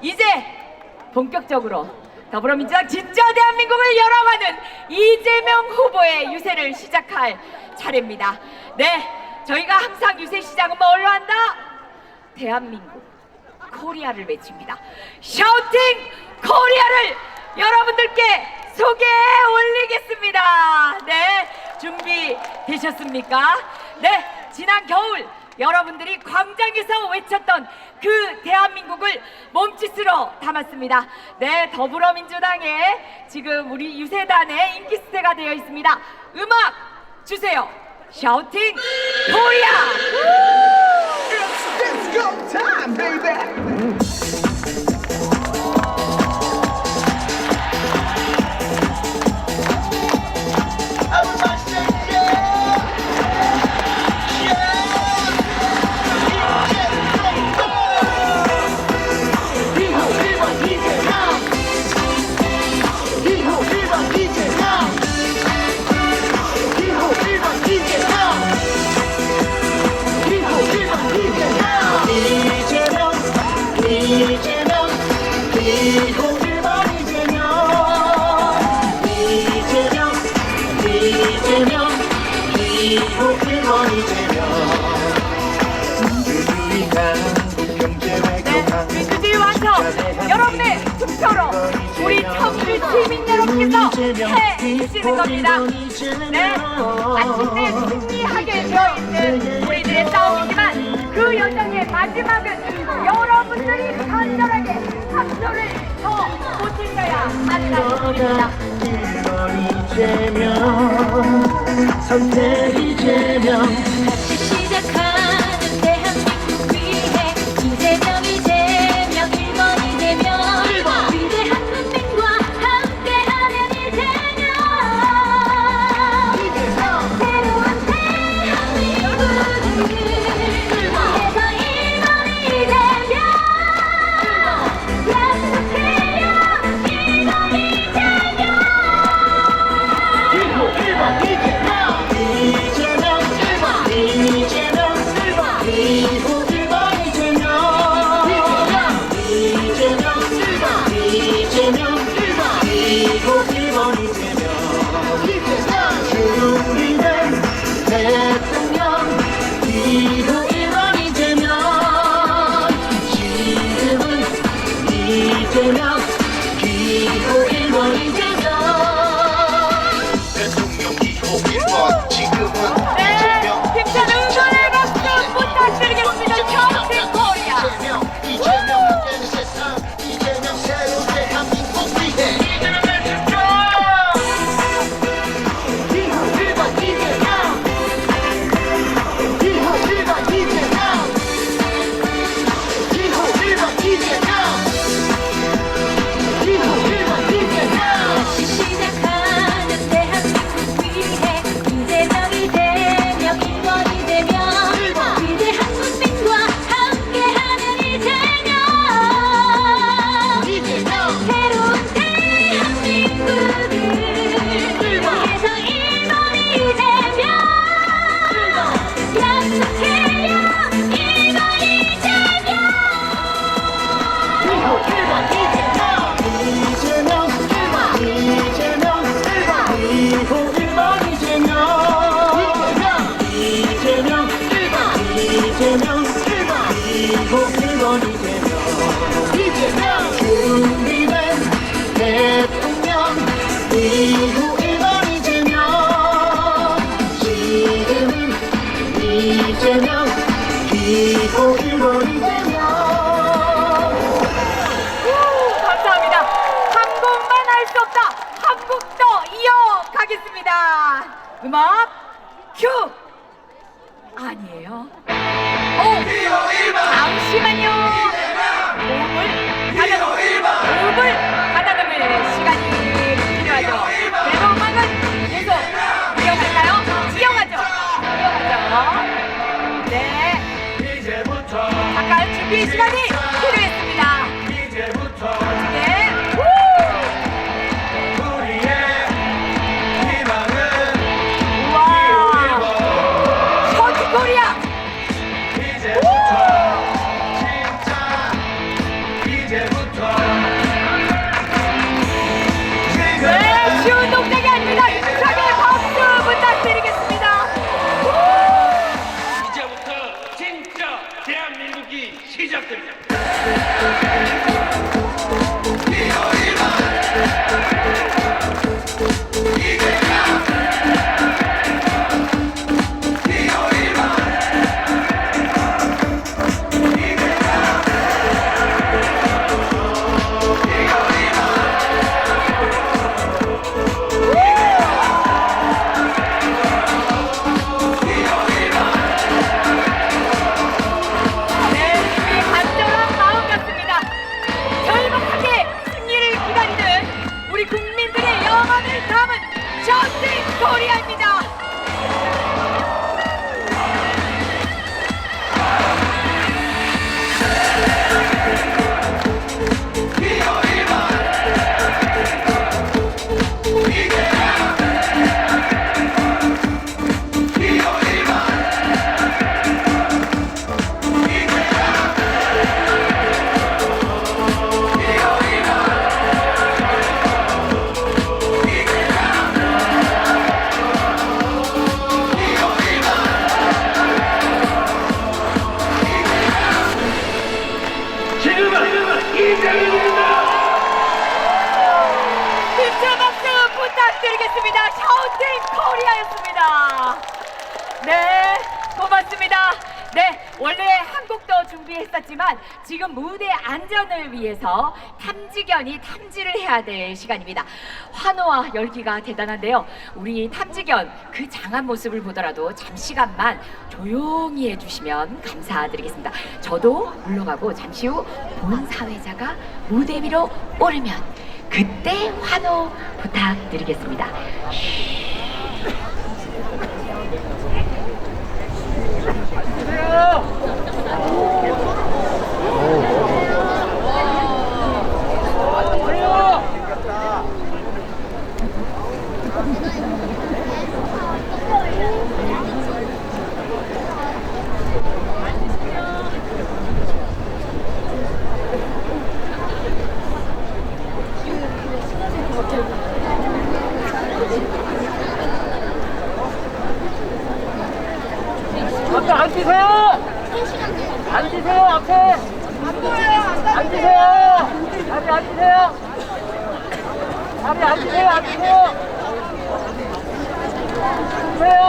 이제 본격적으로 더불어민주당 진짜 대한민국을 열어가는 이재명 후보의 유세를 시작할 차례입니다. 네, 저희가 항상 유세 시작은 뭘로 한다? 대한민국 코리아를 외칩니다. 샤우팅 코리아를 여러분들께 소개해 올리겠습니다. 네, 준비되셨습니까? 네, 지난 겨울 여러분들이 광장에서 외쳤던 그 대한민국을 몸짓으로 담았습니다. 네, 더불어민주당의 지금 우리 유세단의 인기스테가 되어 있습니다. 음악 주세요. 샤우팅 코리아! It's go time, baby. 민주주의 완성! 여러분의 투표로 우리 청주 시민 여러분께서 해 주시는 겁니다. 네, 마침내 승리하게 되어 있는 우리들의 싸움이지만 그 여정의 마지막은 여러 소리입니다. 1번 이재명 선택 이재명 감사합니다. 한국만 할 수 없다. 한국도 이어가겠습니다. 음악 큐. 아니에요. 오, 잠깐 시작됩니다. 힘찬 박수 부탁드리겠습니다. 샤우팅 코리아였습니다. 네, 고맙습니다. 네, 원래 준비했었지만 지금 무대 안전을 위해서 탐지견이 탐지를 해야 될 시간입니다. 환호와 열기가 대단한데요. 우리 탐지견 그 장한 모습을 보더라도 잠시간만 조용히 해주시면 감사드리겠습니다. 저도 물러가고 잠시 후 본 사회자가 무대 위로 오르면 그때 환호 부탁드리겠습니다. 앞에 앉으세요! 앞에! 앉으세요! 자리 앉으세요! 자리 앉으세요, 앉으세요! 앉으세요!